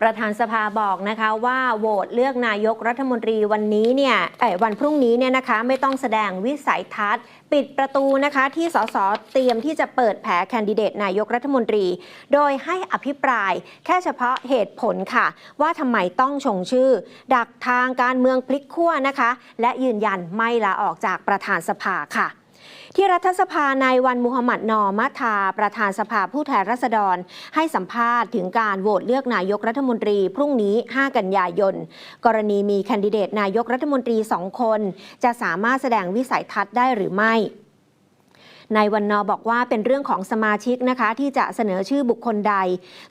ประธานสภาบอกนะคะว่าโหวตเลือกนายกรัฐมนตรีวันนี้เนี่ยเอ้วันพรุ่งนี้เนี่ยนะคะไม่ต้องแสดงวิสัยทัศน์ ปิดประตูนะคะที่สสเตรียมที่จะเปิดแผแคนดิเดตนายกรัฐมนตรี โดยให้อภิปรายแค่เฉพาะเหตุผลค่ะ ว่าทำไมต้องชงชื่อ ดักทางการเมืองพลิกขั้วนะคะ และยืนยันไม่ลาออกจากประธานสภาค่ะ ที่รัฐสภานายวันมุฮัมหมัดนอมัทา ประธานสภาผู้แทนราษฎร ให้สัมภาษณ์ถึงการโหวตเลือกนายกรัฐมนตรี พรุ่งนี้ 5 กันยายน กรณีมีแคนดิเดตนายกรัฐมนตรีสองคน จะสามารถแสดงวิสัยทัศน์ได้หรือไม่นายวันนอบอกว่าเป็นเรื่องของสมาชิกนะคะที่จะเสนอชื่อบุคคลใด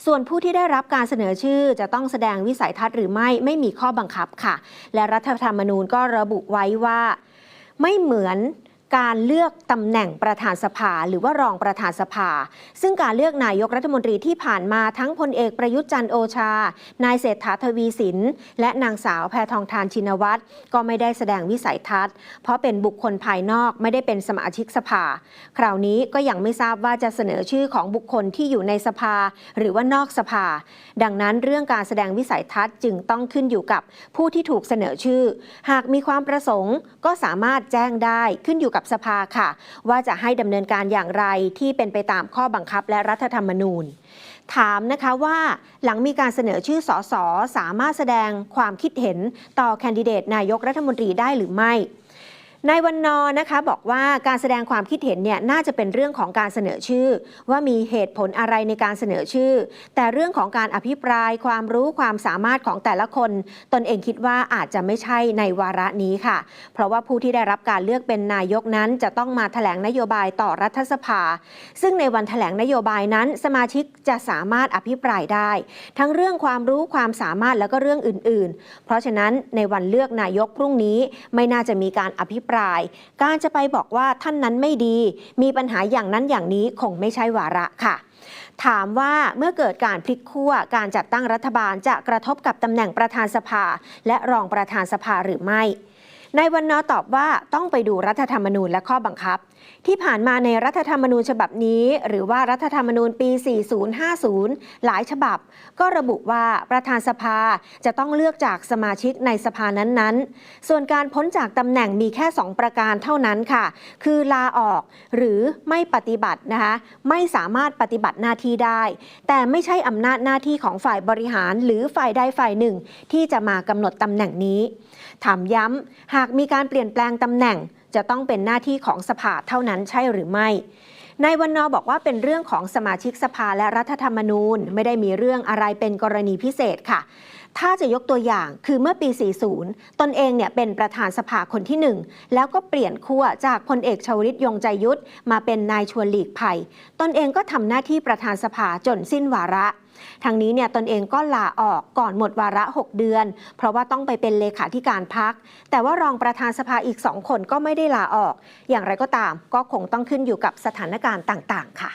ส่วนผู้ที่ได้รับการเสนอชื่อจะต้องแสดงวิสัยทัศน์หรือไม่ไม่มีข้อบังคับค่ะ และรัฐธรรมนูญก็ระบุไว้ว่า ไม่เหมือน การเลือกตำแหน่งประธานสภาหรือว่ารองประธานสภา ซึ่งการเลือกนายกรัฐมนตรีที่ผ่านมาทั้งพลเอกประยุทธ์จันโอชา นายเศรษฐาทวีสิน และนางสาวแพทองทานชินวัตรก็ไม่ได้แสดงวิสัยทัศน์ เพราะเป็นบุคคลภายนอกไม่ได้เป็นสมาชิกสภา คราวนี้ก็ยังไม่ทราบว่าจะเสนอชื่อของบุคคลที่อยู่ในสภา หรือว่านอกสภา ดังนั้นเรื่องการแสดงวิสัยทัศน์จึงต้องขึ้นอยู่กับผู้ที่ถูกเสนอชื่อ หากมีความประสงค์ก็สามารถแจ้งได้ขึ้นอยู่กับสภาค่ะ ว่าจะให้ดำเนินการอย่างไรที่เป็นไปตามข้อบังคับและรัฐธรรมนูญ ถามนะคะว่าหลังมีการเสนอชื่อสสสามารถแสดงความคิดเห็นต่อแคนดิเดตนายกรัฐมนตรีได้หรือไม่ นายวันนอร์นะคะบอกว่าการแสดงความคิดเห็นเนี่ยน่าจะเป็นเรื่องของการเสนอชื่อ ว่ามีเหตุผลอะไรในการเสนอชื่อ แต่เรื่องของการอภิปรายความรู้ความสามารถของแต่ละคน ตนเองคิดว่าอาจจะไม่ใช่ในวาระนี้ค่ะ เพราะว่าผู้ที่ได้รับการเลือกเป็นนายกนั้น จะต้องมาแถลงนโยบายต่อรัฐสภา ซึ่งในวันแถลงนโยบายนั้น สมาชิกจะสามารถอภิปรายได้ ทั้งเรื่องความรู้ความสามารถแล้วก็เรื่องอื่น ๆ เพราะฉะนั้นในวันเลือกนายกพรุ่งนี้ไม่น่าจะมีการอภิปรายการจะไปบอกว่าท่านนั้นไม่ดี มีปัญหาอย่างนั้นอย่างนี้คงไม่ใช่วาระค่ะถามว่าเมื่อเกิดการพลิกขั้วการจัดตั้งรัฐบาลจะกระทบกับตำแหน่งประธานสภา และรองประธานสภาหรือไม่ นายวันนอตอบว่าต้องไปดูรัฐธรรมนูญและข้อบังคับ ที่ผ่านมาในรัฐธรรมนูญฉบับนี้ หรือว่ารัฐธรรมนูญปี 4050 หลายฉบับ ก็ระบุว่าประธานสภาจะต้องเลือกจากสมาชิกในสภานั้นๆ ส่วนการพ้นจากตำแหน่งมีแค่ 2 ประการเท่านั้นค่ะ คือลาออกหรือไม่ปฏิบัตินะคะไม่สามารถปฏิบัติหน้าที่ได้ แต่ไม่ใช่อำนาจหน้าที่ของฝ่ายบริหาร หรือฝ่ายใดฝ่ายหนึ่ง ที่จะมากำหนดตำแหน่งนี้ ถามย้ำหากมีการเปลี่ยนแปลงตำแหน่ง จะต้องเป็นหน้าที่ของสภาเท่านั้นใช่หรือไม่นายวันนอบอกว่าเป็นเรื่องของสมาชิกสภาและรัฐธรรมนูญ ไม่ได้มีเรื่องอะไรเป็นกรณีพิเศษค่ะ ถ้าจะยกตัวอย่างคือเมื่อปี 40 ตนเองเนี่ยเป็นประธานสภาคนที่หนึ่งแล้วก็เปลี่ยนขั้วจากพลเอกชวลิตยงใจยุทธมาเป็นนายชวนหลีกภัย ตนเองก็ทำหน้าที่ประธานสภาจนสิ้นวาระทางนี้เนี่ยตนเองก็ลาออกก่อนหมดวาระ 6 เดือน เพราะว่าต้องไปเป็นเลขาธิการพัก แต่ว่ารองประธานสภาอีกสองคนก็ไม่ได้ลาออก อย่างไรก็ตามก็คงต้องขึ้นอยู่กับสถานการณ์ต่าง ๆ ค่ะ